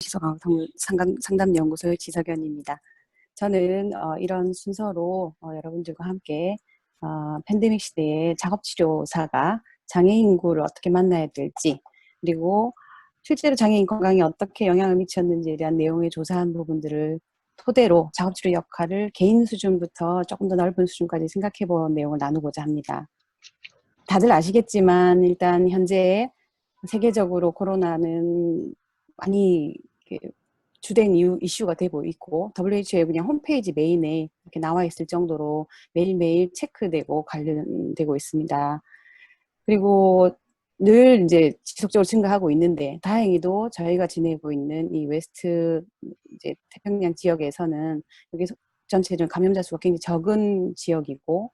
시소강 상담 연구소의 지석연입니다. 저는 어, 이런 순서로 어, 여러분들과 함께 어, 팬데믹 시대에 작업치료사가 장애인 인구를 어떻게 만나야 될지 그리고 실제로 장애인 건강에 어떻게 영향을 미쳤는지에 대한 내용을 조사한 부분들을 토대로 작업치료 역할을 개인 수준부터 조금 더 넓은 수준까지 생각해 본 내용을 나누고자 합니다. 다들 아시겠지만 일단 현재 세계적으로 코로나는 많이 주된 이유, 이슈가 되고 있고 WHO의 그냥 홈페이지 메인에 이렇게 나와 있을 정도로 매일매일 체크되고 관련되고 있습니다. 그리고 늘 이제 지속적으로 증가하고 있는데 다행히도 저희가 지내고 있는 이 웨스트 이제 태평양 지역에서는 여기 전체적인 감염자 수가 굉장히 적은 지역이고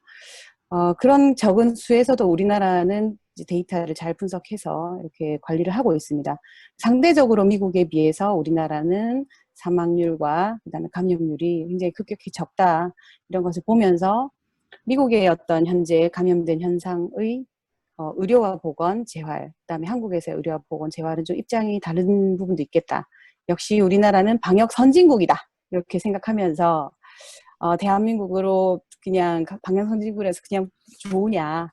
어, 그런 적은 수에서도 우리나라는 데이터를 잘 분석해서 이렇게 관리를 하고 있습니다. 상대적으로 미국에 비해서 우리나라는 사망률과 그다음에 감염률이 굉장히 급격히 적다 이런 것을 보면서 미국의 어떤 현재 감염된 현상의 어, 의료와 보건, 재활, 그다음에 한국에서의 의료와 보건, 재활은 좀 입장이 다른 부분도 있겠다. 역시 우리나라는 방역 선진국이다. 이렇게 생각하면서 어, 대한민국으로 그냥 방역 선진국에서 그냥 좋으냐.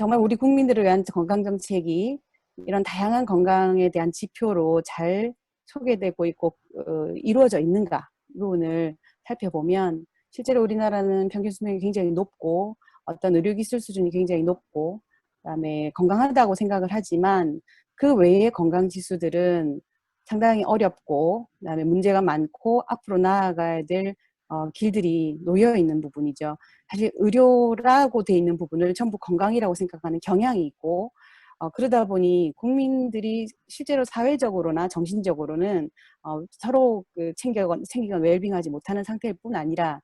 정말 우리 국민들을 위한 건강정책이 이런 다양한 건강에 대한 지표로 잘 소개되고 있고 어, 이루어져 있는가 이 부분을 살펴보면 실제로 우리나라는 평균 수명이 굉장히 높고 어떤 의료기술 수준이 굉장히 높고 그다음에 건강하다고 생각을 하지만 그 외의 건강 지수들은 상당히 어렵고 그다음에 문제가 많고 앞으로 나아가야 될 어, 길들이 놓여 있는 부분이죠. 사실 의료라고 돼 있는 부분을 전부 건강이라고 생각하는 경향이 있고 어, 그러다 보니 국민들이 실제로 사회적으로나 정신적으로는 어, 서로 그 챙겨 챙기건 웰빙하지 못하는 상태일 뿐 아니라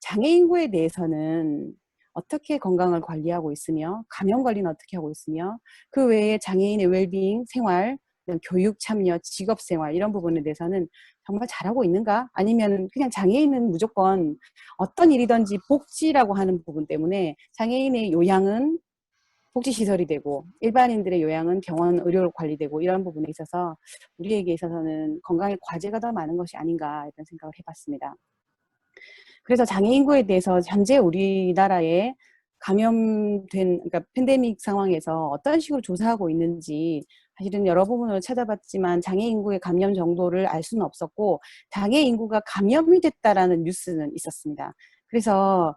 장애인구에 대해서는 어떻게 건강을 관리하고 있으며 감염 관리는 어떻게 하고 있으며 그 외에 장애인의 웰빙 생활 교육 참여, 직업 생활 이런 부분에 대해서는 정말 잘하고 있는가? 아니면 그냥 장애인은 무조건 어떤 일이든지 복지라고 하는 부분 때문에 장애인의 요양은 복지시설이 되고 일반인들의 요양은 병원 의료로 관리되고 이런 부분에 있어서 우리에게 있어서는 건강의 과제가 더 많은 것이 아닌가 이런 생각을 해봤습니다. 그래서 장애 인구에 대해서 현재 우리나라에 감염된 그러니까 팬데믹 상황에서 어떤 식으로 조사하고 있는지 사실은 여러 부분을 찾아봤지만 장애 인구의 감염 정도를 알 수는 없었고 장애 인구가 감염이 됐다라는 뉴스는 있었습니다. 그래서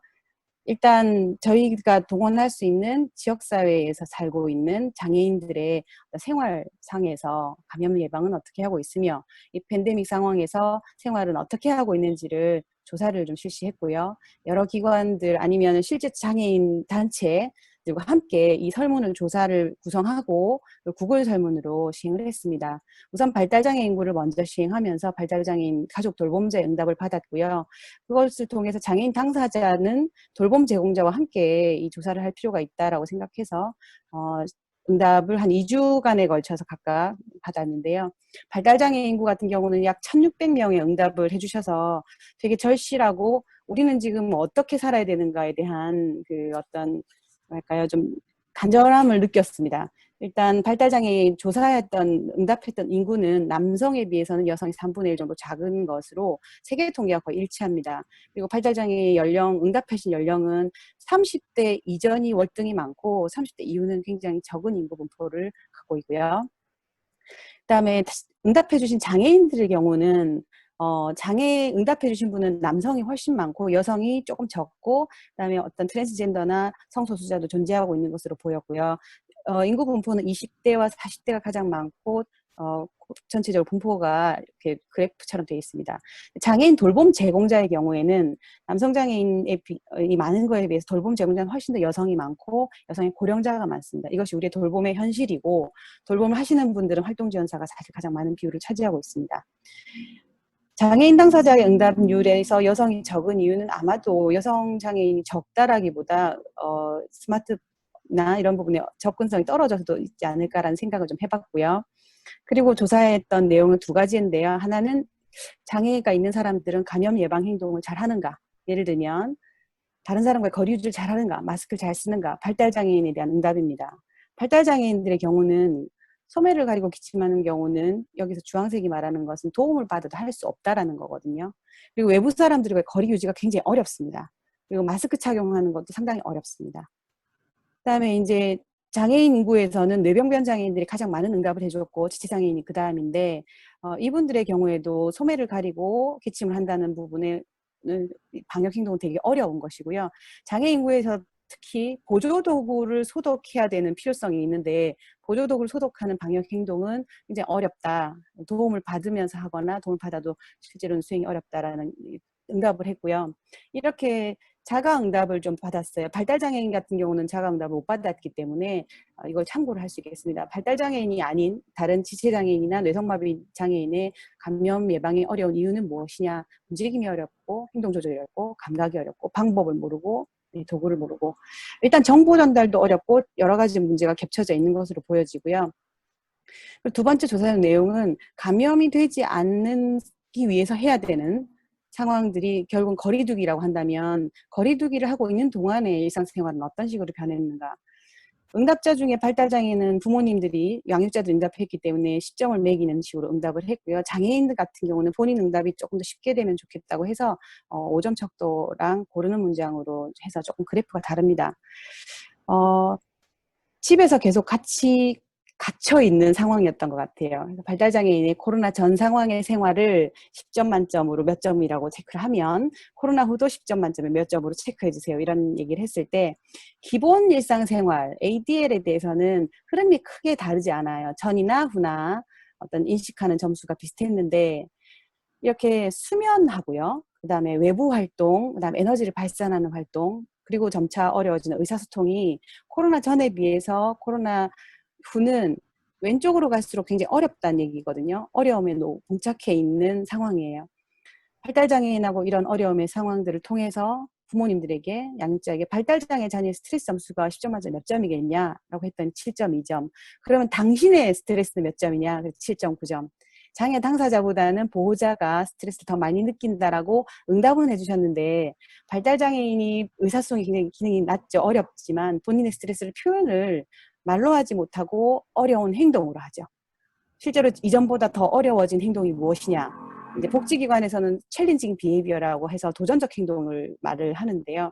일단 저희가 동원할 수 있는 지역사회에서 살고 있는 장애인들의 생활상에서 감염 예방은 어떻게 하고 있으며 이 팬데믹 상황에서 생활은 어떻게 하고 있는지를 조사를 좀 실시했고요. 여러 기관들 아니면 실제 장애인 단체 들과 함께 이 설문을 조사를 구성하고 구글 설문으로 시행을 했습니다. 우선 발달장애 인구를 먼저 시행하면서 발달장애인 가족 돌봄자 응답을 받았고요. 그것을 통해서 장애인 당사자는 돌봄 제공자와 함께 이 조사를 할 필요가 있다라고 생각해서 어, 응답을 한 2주간에 걸쳐서 각각 받았는데요. 발달장애 인구 같은 경우는 약 1600명의 응답을 해주셔서 되게 절실하고 우리는 지금 어떻게 살아야 되는가에 대한 그 어떤 뭐랄까요 좀 간절함을 느꼈습니다. 일단 발달장애 조사했던 응답했던 인구는 남성에 비해서는 여성이 3분의 1 정도 작은 것으로 세계 통계와 거의 일치합니다. 그리고 발달장애 연령 응답하신 연령은 30대 이전이 월등히 많고 30대 이후는 굉장히 적은 인구 분포를 갖고 있고요. 그다음에 응답해 주신 장애인들의 경우는 어, 장애 응답해 주신 분은 남성이 훨씬 많고 여성이 조금 적고 그다음에 어떤 트랜스젠더나 성소수자도 존재하고 있는 것으로 보였고요. 어, 인구 분포는 20대와 40대가 가장 많고 어, 전체적으로 분포가 이렇게 그래프처럼 되어 있습니다. 장애인 돌봄 제공자의 경우에는 남성 장애인이 많은 거에 비해서 돌봄 제공자는 훨씬 더 여성이 많고 여성의 고령자가 많습니다. 이것이 우리의 돌봄의 현실이고 돌봄을 하시는 분들은 활동 지원사가 사실 가장 많은 비율을 차지하고 있습니다. 장애인 당사자의 응답률에서 여성이 적은 이유는 아마도 여성 장애인이 적다라기보다 어, 스마트나 이런 부분에 접근성이 떨어져서도 있지 않을까라는 생각을 좀 해봤고요. 그리고 조사했던 내용은 두 가지인데요. 하나는 장애가 있는 사람들은 감염 예방 행동을 잘 하는가? 예를 들면 다른 사람과의 거리 유지를 잘 하는가? 마스크를 잘 쓰는가? 발달 장애인에 대한 응답입니다. 발달 장애인들의 경우는 소매를 가리고 기침하는 경우는 여기서 주황색이 말하는 것은 도움을 받아도 할 수 없다라는 거거든요. 그리고 외부 사람들과 거리 유지가 굉장히 어렵습니다. 그리고 마스크 착용하는 것도 상당히 어렵습니다. 그다음에 이제 장애인 인구에서는 뇌병변 장애인들이 가장 많은 응답을 해줬고 지체장애인이 그 다음인데 어, 이분들의 경우에도 소매를 가리고 기침을 한다는 부분에 방역 행동은 되게 어려운 것이고요. 장애 인구에서 특히 보조도구를 소독해야 되는 필요성이 있는데 보조도구를 소독하는 방역 행동은 굉장히 어렵다. 도움을 받으면서 하거나 도움을 받아도 실제로는 수행이 어렵다라는 응답을 했고요. 이렇게 자가 응답을 좀 받았어요. 발달장애인 같은 경우는 자가 응답을 못 받았기 때문에 어, 이걸 참고를 할 수 있겠습니다. 발달장애인이 아닌 다른 지체장애인이나 뇌성마비 장애인의 감염 예방이 어려운 이유는 무엇이냐? 움직임이 어렵고 행동 조절이 어렵고 감각이 어렵고 방법을 모르고 네, 도구를 모르고 일단 정보 전달도 어렵고 여러 가지 문제가 겹쳐져 있는 것으로 보여지고요. 두 번째 조사의 내용은 감염이 되지 않기 위해서 해야 되는 상황들이 결국은 거리두기라고 한다면 거리두기를 하고 있는 동안의 일상생활은 어떤 식으로 변했는가 응답자 중에 발달장애는 부모님들이 양육자들 응답했기 때문에 10점을 매기는 식으로 응답을 했고요. 장애인들 같은 경우는 본인 응답이 조금 더 쉽게 되면 좋겠다고 해서 어, 5점 척도랑 고르는 문장으로 해서 조금 그래프가 다릅니다. 어, 집에서 계속 같이 갇혀 있는 상황이었던 것 같아요. 발달 장애인의 코로나 전 상황의 생활을 10점 만점으로 몇 점이라고 체크를 하면 코로나 후도 10점 만점에 몇 점으로 체크해 주세요. 이런 얘기를 했을 때 기본 일상 생활 ADL에 대해서는 흐름이 크게 다르지 않아요. 전이나 후나 어떤 인식하는 점수가 비슷했는데 이렇게 수면하고요. 그 다음에 외부 활동, 그 다음에 에너지를 발산하는 활동, 그리고 점차 어려워지는 의사소통이 코로나 전에 비해서 코로나 후는 왼쪽으로 갈수록 굉장히 어렵다는 얘기거든요. 어려움에 봉착해 있는 상황이에요. 발달장애인하고 이런 어려움의 상황들을 통해서 부모님들에게 양육자에게 발달장애 자녀의 스트레스 점수가 10점 만점 몇 점이겠냐라고 했더니 7.2점. 그러면 당신의 스트레스는 몇 점이냐? 7.9점. 장애 당사자보다는 보호자가 스트레스를 더 많이 느낀다라고 응답은 해주셨는데 발달장애인이 의사소통이 굉장히 기능이 낮죠. 어렵지만 본인의 스트레스를 표현을 말로 하지 못하고 어려운 행동으로 하죠. 실제로 이전보다 더 어려워진 행동이 무엇이냐. 이제 복지기관에서는 챌린징 비헤비어라고 해서 도전적 행동을 말을 하는데요.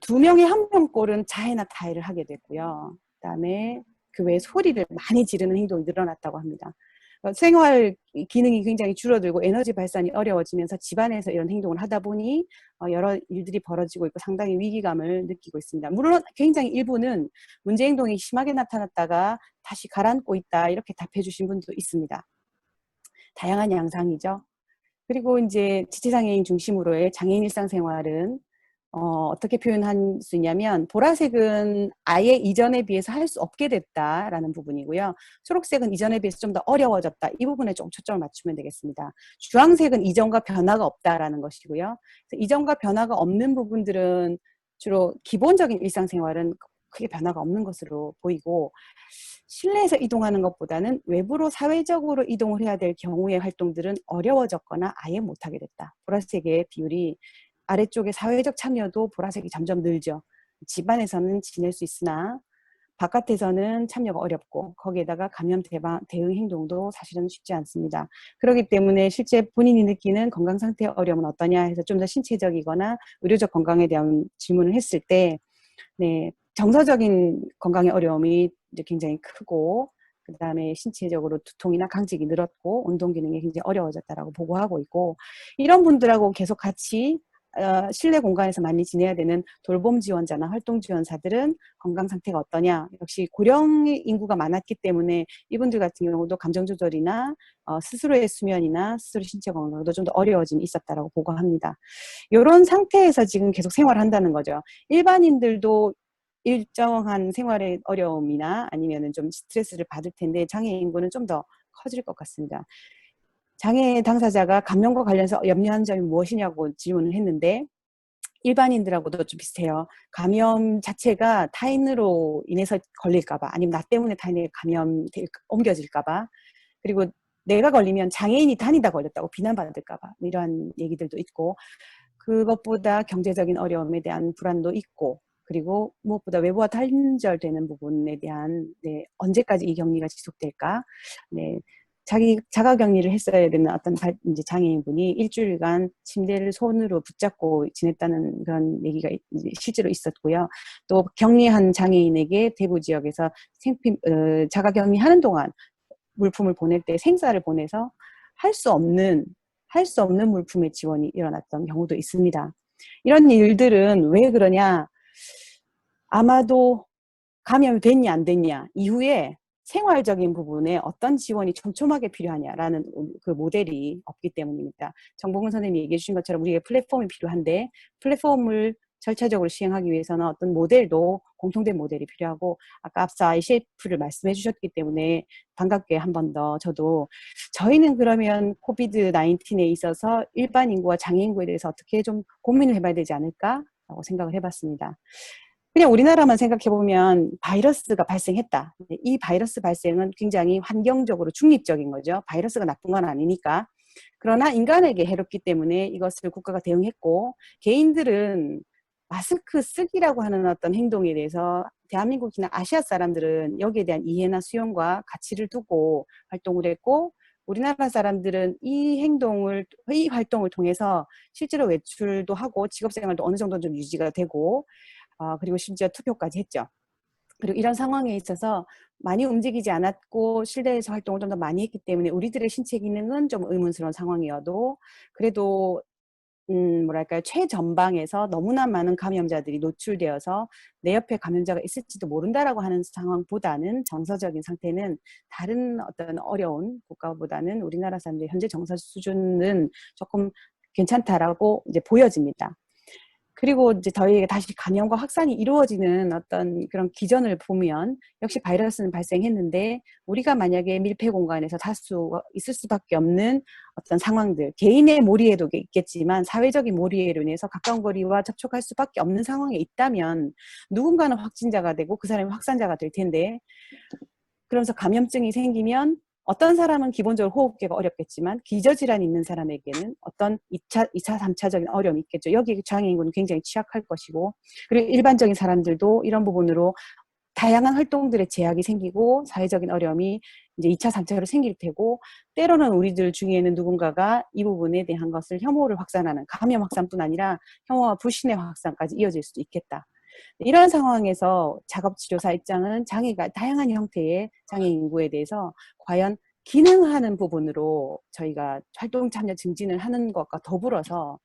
두 명의 한 명꼴은 자해나 타해를 하게 됐고요. 그다음에 그 외에 소리를 많이 지르는 행동이 늘어났다고 합니다. 어, 생활 기능이 굉장히 줄어들고 에너지 발산이 어려워지면서 집안에서 이런 행동을 하다 보니 어, 여러 일들이 벌어지고 있고 상당히 위기감을 느끼고 있습니다. 물론 굉장히 일부는 문제 행동이 심하게 나타났다가 다시 가라앉고 있다 이렇게 답해 주신 분도 있습니다. 다양한 양상이죠. 그리고 이제 지체장애인 중심으로의 장애인 일상생활은 어, 어떻게 표현할 수 있냐면 보라색은 아예 이전에 비해서 할 수 없게 됐다라는 부분이고요. 초록색은 이전에 비해서 좀 더 어려워졌다. 이 부분에 좀 초점을 맞추면 되겠습니다. 주황색은 이전과 변화가 없다라는 것이고요. 이전과 변화가 없는 부분들은 주로 기본적인 일상생활은 크게 변화가 없는 것으로 보이고 실내에서 이동하는 것보다는 외부로 사회적으로 이동을 해야 될 경우의 활동들은 어려워졌거나 아예 못하게 됐다. 보라색의 비율이 아래쪽에 사회적 참여도 보라색이 점점 늘죠. 집안에서는 지낼 수 있으나 바깥에서는 참여가 어렵고 거기에다가 감염 대방, 대응 행동도 사실은 쉽지 않습니다. 그렇기 때문에 실제 본인이 느끼는 건강 상태 어려움은 어떠냐 해서 좀 더 신체적이거나 의료적 건강에 대한 질문을 했을 때 네, 정서적인 건강의 어려움이 이제 굉장히 크고 그 다음에 신체적으로 두통이나 강직이 늘었고 운동 기능이 굉장히 어려워졌다라고 보고하고 있고 이런 분들하고 계속 같이 어, 실내 공간에서 많이 지내야 되는 돌봄 지원자나 활동 지원사들은 건강 상태가 어떠냐 역시 고령 인구가 많았기 때문에 이분들 같은 경우도 감정 조절이나 어, 스스로의 수면이나 스스로 신체 건강도 좀 더 어려워짐이 있었다라고 보고합니다. 이런 상태에서 지금 계속 생활한다는 거죠. 일반인들도 일정한 생활의 어려움이나 아니면은 좀 스트레스를 받을 텐데 장애 인구는 좀 더 커질 것 같습니다. 장애 당사자가 감염과 관련해서 염려하는 점이 무엇이냐고 질문을 했는데 일반인들하고도 좀 비슷해요. 감염 자체가 타인으로 인해서 걸릴까봐 아니면 나 때문에 타인에게 감염 옮겨질까봐 그리고 내가 걸리면 장애인이 다니다 걸렸다고 비난받을까봐 이러한 얘기들도 있고 그것보다 경제적인 어려움에 대한 불안도 있고 그리고 무엇보다 외부와 단절되는 부분에 대한 네, 언제까지 이 격리가 지속될까? 네, 자기 자가 격리를 했어야 되는 어떤 이제 장애인분이 일주일간 침대를 손으로 붙잡고 지냈다는 그런 얘기가 실제로 있었고요. 또 격리한 장애인에게 대구 지역에서 생필 어, 자가 격리하는 동안 물품을 보낼 때 생사를 보내서 할 수 없는 할 수 없는 물품의 지원이 일어났던 경우도 있습니다. 이런 일들은 왜 그러냐? 아마도 감염이 됐냐 안 됐냐 이후에 생활적인 부분에 어떤 지원이 촘촘하게 필요하냐라는 그 모델이 없기 때문입니다. 정봉근 선생님이 얘기해 주신 것처럼 우리에게 플랫폼이 필요한데 플랫폼을 절차적으로 시행하기 위해서는 어떤 모델도 공통된 모델이 필요하고 아까 앞서 ICF를 말씀해 주셨기 때문에 반갑게 한 번 더 저도 저희는 그러면 코비드 19에 있어서 일반 인구와 장애 인구에 대해서 어떻게 좀 고민을 해봐야 되지 않을까라고 생각을 해봤습니다. 그냥 우리나라만 생각해 보면 바이러스가 발생했다. 이 바이러스 발생은 굉장히 환경적으로 중립적인 거죠. 바이러스가 나쁜 건 아니니까. 그러나 인간에게 해롭기 때문에 이것을 국가가 대응했고 개인들은 마스크 쓰기라고 하는 어떤 행동에 대해서 대한민국이나 아시아 사람들은 여기에 대한 이해나 수용과 가치를 두고 활동을 했고 우리나라 사람들은 이 행동을 이 활동을 통해서 실제로 외출도 하고 직업 생활도 어느 정도 좀 유지가 되고 어, 그리고 심지어 투표까지 했죠. 그리고 이런 상황에 있어서 많이 움직이지 않았고 실내에서 활동을 좀 더 많이 했기 때문에 우리들의 신체 기능은 좀 의문스러운 상황이어도 그래도 음, 뭐랄까요, 최전방에서 너무나 많은 감염자들이 노출되어서 내 옆에 감염자가 있을지도 모른다라고 하는 상황보다는 정서적인 상태는 다른 어떤 어려운 국가보다는 우리나라 사람들의 현재 정서 수준은 조금 괜찮다라고 이제 보여집니다. 그리고 이제 저희에게 다시 감염과 확산이 이루어지는 어떤 그런 기전을 보면 역시 바이러스는 발생했는데 우리가 만약에 밀폐 공간에서 다수 있을 수밖에 없는 어떤 상황들 개인의 몰이에도 있겠지만 사회적인 몰이로 인해서 가까운 거리와 접촉할 수밖에 없는 상황에 있다면 누군가는 확진자가 되고 그 사람이 확산자가 될 텐데 그러면서 감염증이 생기면 어떤 사람은 기본적으로 호흡기가 어렵겠지만 기저질환이 있는 사람에게는 어떤 2차, 2차, 3차적인 어려움이 있겠죠. 여기 장애인군은 굉장히 취약할 것이고 그리고 일반적인 사람들도 이런 부분으로 다양한 활동들의 제약이 생기고 사회적인 어려움이 이제 2차, 3차로 생길 테고 때로는 우리들 중에는 누군가가 이 부분에 대한 것을 혐오를 확산하는 감염 확산뿐 아니라 혐오와 불신의 확산까지 이어질 수도 있겠다. 이런 상황에서 작업치료사 입장은 장애가 다양한 형태의 장애 인구에 대해서 과연 기능하는 부분으로 저희가 활동 참여 증진을 하는 것과 더불어서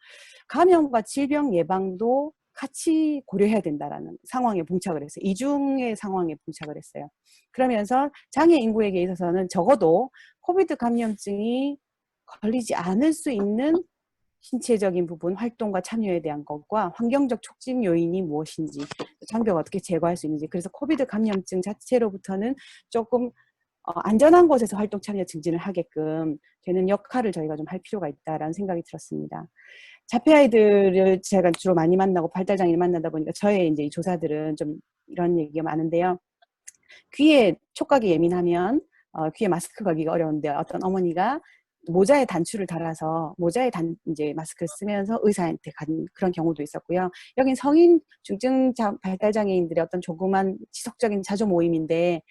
감염과 질병 예방도 같이 고려해야 된다라는 상황에 봉착을 했어요. 이중의 상황에 봉착을 했어요. 그러면서 장애 인구에게 있어서는 적어도 코비드 감염증이 걸리지 않을 수 있는 신체적인 부분, 활동과 참여에 대한 것과 환경적 촉진 요인이 무엇인지, 장벽 어떻게 제거할 수 있는지, 그래서 코비드 감염증 자체로부터는 조금 어, 안전한 곳에서 활동 참여 증진을 하게끔 되는 역할을 저희가 좀 할 필요가 있다라는 생각이 들었습니다. 자폐 아이들을 제가 주로 많이 만나고 발달장애를 만나다 보니까 저의 이제 조사들은 좀 이런 얘기가 많은데요. 귀에 촉각이 예민하면 어, 귀에 마스크 걸기가 어려운데 어떤 어머니가 모자에 단추를 달아서 모자에 단 이제 마스크를 쓰면서 의사한테 간 그런 경우도 있었고요. 여긴 성인 중증 발달 장애인들의 어떤 조그만 지속적인 자조 모임인데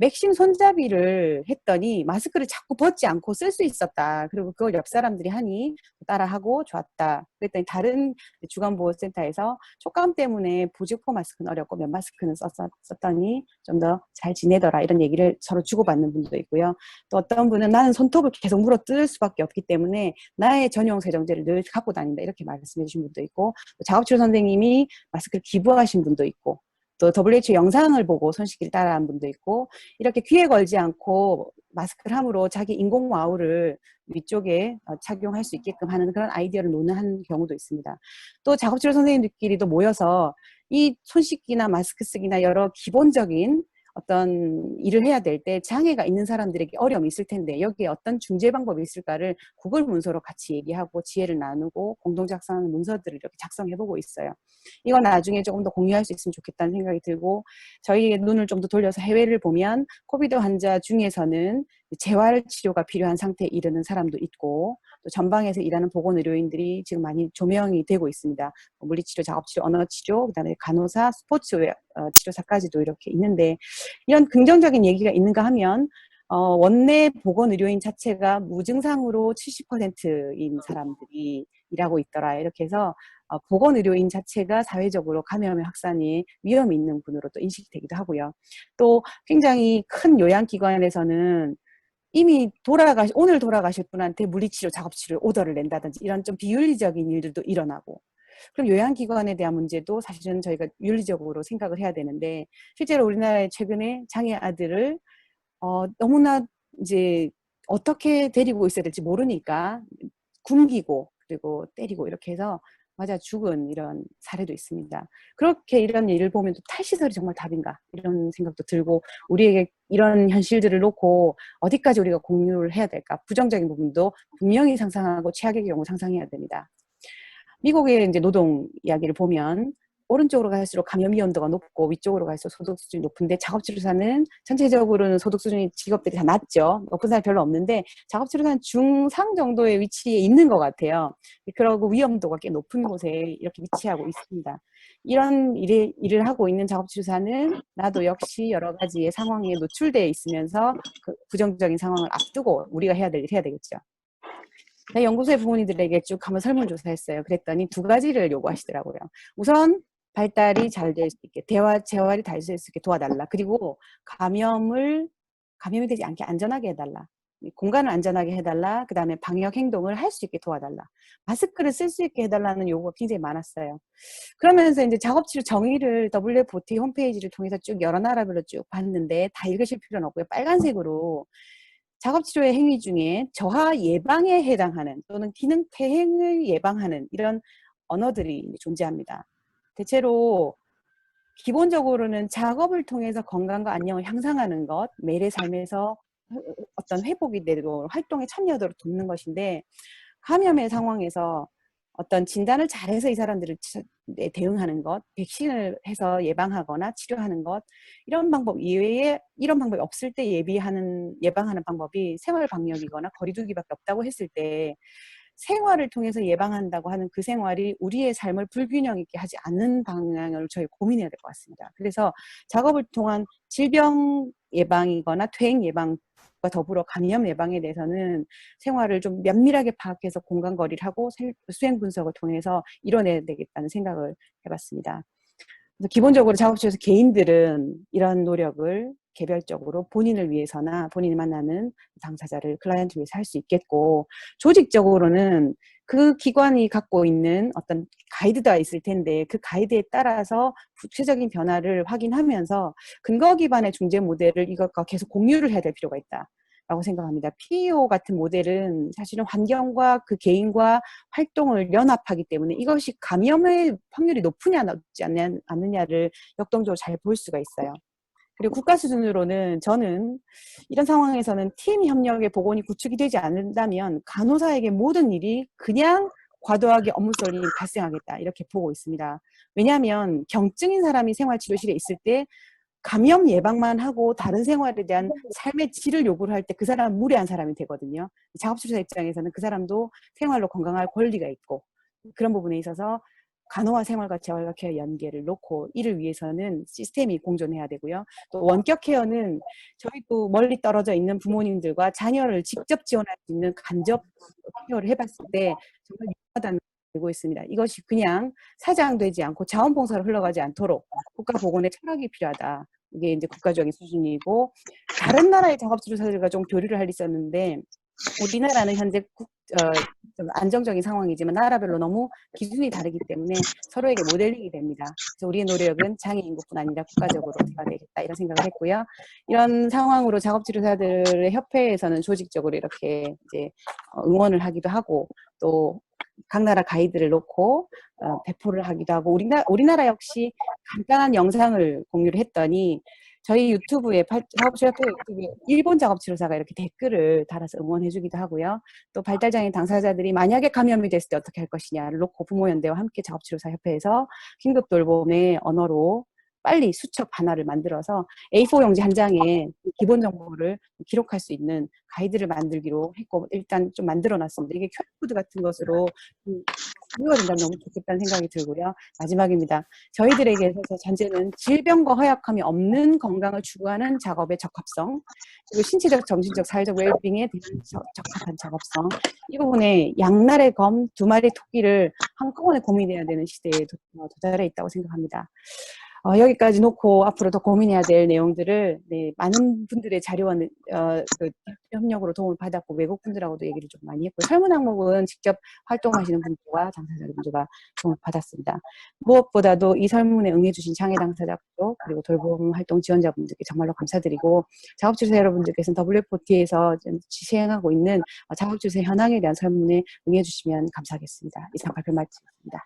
맥심 손잡이를 했더니 마스크를 자꾸 벗지 않고 쓸 수 있었다. 그리고 그걸 옆 사람들이 하니 따라하고 좋았다. 그랬더니 다른 주간보호센터에서 촉감 때문에 부직포 마스크는 어렵고 면 마스크는 썼, 썼더니 좀 더 잘 지내더라. 이런 얘기를 서로 주고받는 분도 있고요. 또 어떤 분은 나는 손톱을 계속 물어 뜯을 수밖에 없기 때문에 나의 전용 세정제를 늘 갖고 다닌다. 이렇게 말씀해 주신 분도 있고 작업치료 선생님이 마스크를 기부하신 분도 있고 또 WHO 영상을 보고 손쉽기를 따라한 분도 있고 이렇게 귀에 걸지 않고 마스크를 함으로 자기 인공 와우를 위쪽에 어, 착용할 수 있게끔 하는 그런 아이디어를 논의한 경우도 있습니다. 또 작업치료 선생님들끼리도 모여서 이 손 씻기나 마스크 쓰기나 여러 기본적인 어떤 일을 해야 될 때 장애가 있는 사람들에게 어려움이 있을 텐데 여기에 어떤 중재 방법이 있을까를 구글 문서로 같이 얘기하고 지혜를 나누고 공동 작성하는 문서들을 이렇게 작성해 보고 있어요. 이건 나중에 조금 더 공유할 수 있으면 좋겠다는 생각이 들고 저희의 눈을 좀 더 돌려서 해외를 보면 코비드 환자 중에서는 재활 치료가 필요한 상태에 이르는 사람도 있고 또 전방에서 일하는 보건 의료인들이 지금 많이 조명이 되고 있습니다. 뭐 물리치료, 작업치료, 언어치료, 그다음에 간호사, 스포츠 어, 치료사까지도 이렇게 있는데 이런 긍정적인 얘기가 있는가 하면 어, 원내 보건 의료인 자체가 무증상으로 70%인 사람들이 일하고 있더라. 이렇게 해서 어, 보건 의료인 자체가 사회적으로 감염의 확산이 위험이 있는 분으로 또 인식되기도 하고요. 또 굉장히 큰 요양기관에서는 이미 돌아가시, 오늘 돌아가실 분한테 물리치료, 작업치료 오더를 낸다든지 이런 좀 비윤리적인 일들도 일어나고. 그럼 요양기관에 대한 문제도 사실은 저희가 윤리적으로 생각을 해야 되는데 실제로 우리나라에 최근에 장애 아들을 어, 너무나 이제 어떻게 데리고 있어야 될지 모르니까 굶기고 그리고 때리고 이렇게 해서 맞아 죽은 이런 사례도 있습니다. 그렇게 이런 일을 보면 또 탈시설이 정말 답인가 이런 생각도 들고 우리에게 이런 현실들을 놓고 어디까지 우리가 공유를 해야 될까 부정적인 부분도 분명히 상상하고 최악의 경우 상상해야 됩니다. 미국의 이제 노동 이야기를 보면 오른쪽으로 갈수록 감염 위험도가 높고 위쪽으로 갈수록 소득 수준이 높은데 작업치료사는 전체적으로는 소득 수준이 직업들이 다 낮죠. 높은 사람 별로 없는데 작업치료사는 중상 정도의 위치에 있는 것 같아요. 그러고 위험도가 꽤 높은 곳에 이렇게 위치하고 있습니다. 이런 일에, 일을 하고 있는 작업치료사는 나도 역시 여러 가지의 상황에 노출되어 있으면서 그 부정적인 상황을 앞두고 우리가 해야 될 일 해야 되겠죠. 연구소의 부모님들에게 쭉 한번 설문조사했어요. 그랬더니 두 가지를 요구하시더라고요. 우선 발달이 잘 될 수 있게 대화 재활이 잘 될 수 있게 도와달라. 그리고 감염을 감염이 되지 않게 안전하게 해달라. 공간을 안전하게 해달라. 그 다음에 방역 행동을 할 수 있게 도와달라. 마스크를 쓸 수 있게 해달라는 요구가 굉장히 많았어요. 그러면서 이제 작업치료 정의를 WFOT 홈페이지를 통해서 쭉 여러 나라별로 쭉 봤는데 다 읽으실 필요는 없고요. 빨간색으로 작업치료의 행위 중에 저하 예방에 해당하는 또는 기능 퇴행을 예방하는 이런 언어들이 존재합니다. 대체로 기본적으로는 작업을 통해서 건강과 안녕을 향상하는 것, 매일의 삶에서 어떤 회복이 되도록 활동에 참여하도록 돕는 것인데 감염의 상황에서 어떤 진단을 잘해서 이 사람들을 대응하는 것, 백신을 해서 예방하거나 치료하는 것 이런 방법 이외에 이런 방법이 없을 때 예비하는 예방하는 방법이 생활 방역이거나 거리두기밖에 없다고 했을 때 생활을 통해서 예방한다고 하는 그 생활이 우리의 삶을 불균형 있게 하지 않는 방향을 저희 고민해야 될 것 같습니다. 그래서 작업을 통한 질병 예방이거나 퇴행 예방 과 더불어 감염 예방에 대해서는 생활을 좀 면밀하게 파악해서 공간거리를 하고 수행 분석을 통해서 이뤄내야 되겠다는 생각을 해봤습니다. 기본적으로 작업실에서 개인들은 이런 노력을 개별적으로 본인을 위해서나 본인이 만나는 당사자를 클라이언트를 위해서 할 수 있겠고 조직적으로는 그 기관이 갖고 있는 어떤 가이드가 있을 텐데 그 가이드에 따라서 구체적인 변화를 확인하면서 근거 기반의 중재 모델을 이것과 계속 공유를 해야 될 필요가 있다. 라고 생각합니다. PEO 같은 모델은 사실은 환경과 그 개인과 활동을 연합하기 때문에 이것이 감염의 확률이 높으냐 높지 않느냐를 역동적으로 잘 볼 수가 있어요. 그리고 국가 수준으로는 저는 이런 상황에서는 팀 협력의 복원이 구축이 되지 않는다면 간호사에게 모든 일이 그냥 과도하게 업무 쏠림이 발생하겠다 이렇게 보고 있습니다. 왜냐하면 경증인 사람이 생활치료실에 있을 때 감염 예방만 하고 다른 생활에 대한 삶의 질을 요구를 할 때 그 사람은 무례한 사람이 되거든요. 작업치료사 입장에서는 그 사람도 생활로 건강할 권리가 있고 그런 부분에 있어서 간호와 생활과 재활과 케어 연계를 놓고 이를 위해서는 시스템이 공존해야 되고요. 또 원격 케어는 저희도 멀리 떨어져 있는 부모님들과 자녀를 직접 지원할 수 있는 간접 케어를 해봤을 때 정말 유효하다는 되고 있습니다. 이것이 그냥 사장되지 않고 자원봉사로 흘러가지 않도록 국가 보건의 철학이 필요하다. 이게 이제 국가적인 수준이고 다른 나라의 작업치료사들과 좀 교류를 할 있었는데 우리나라는 현재 국, 어, 좀 안정적인 상황이지만 나라별로 너무 기준이 다르기 때문에 서로에게 모델링이 됩니다. 그래서 우리의 노력은 장애인국뿐 아니라 국가적으로 돼야 되겠다 이런 생각을 했고요. 이런 상황으로 작업치료사들의 협회에서는 조직적으로 이렇게 이제 어, 응원을 하기도 하고 또 각 나라 가이드를 놓고 어, 배포를 하기도 하고 우리나라, 우리나라 역시 간단한 영상을 공유를 했더니 저희 유튜브에 작업치료 유튜브에 일본 작업치료사가 이렇게 댓글을 달아서 응원해주기도 하고요. 또 발달장애 당사자들이 만약에 감염이 됐을 때 어떻게 할 것이냐를 놓고 부모연대와 함께 작업치료사 협회에서 긴급 돌봄의 언어로 빨리 수첩 하나를 만들어서 A4 용지 한 장에 기본 정보를 기록할 수 있는 가이드를 만들기로 했고 일단 좀 만들어 놨습니다. 이게 QR코드 같은 것으로 음, 이거 된다면 너무 좋겠다는 생각이 들고요. 마지막입니다. 저희들에게 있어서 전제는 질병과 허약함이 없는 건강을 추구하는 작업의 적합성 그리고 신체적, 정신적, 사회적 웰빙에 대한 적- 적합한 작업성 이 부분에 양날의 검 두 마리 토끼를 한꺼번에 고민해야 되는 시대에 도, 어, 도달해 있다고 생각합니다. 어, 여기까지 놓고 앞으로 더 고민해야 될 내용들을 네, 많은 분들의 자료와 어, 그 협력으로 도움을 받았고 외국 분들하고도 얘기를 좀 많이 했고 설문 항목은 직접 활동하시는 분들과 당사자분들과 도움을 받았습니다. 무엇보다도 이 설문에 응해주신 장애 당사자분들 그리고 돌봄 활동 지원자분들께 정말로 감사드리고 작업주사 여러분들께서는 WFOT에서 시행하고 있는 어, 작업주사 현황에 대한 설문에 응해주시면 감사하겠습니다. 이상 발표 마치겠습니다.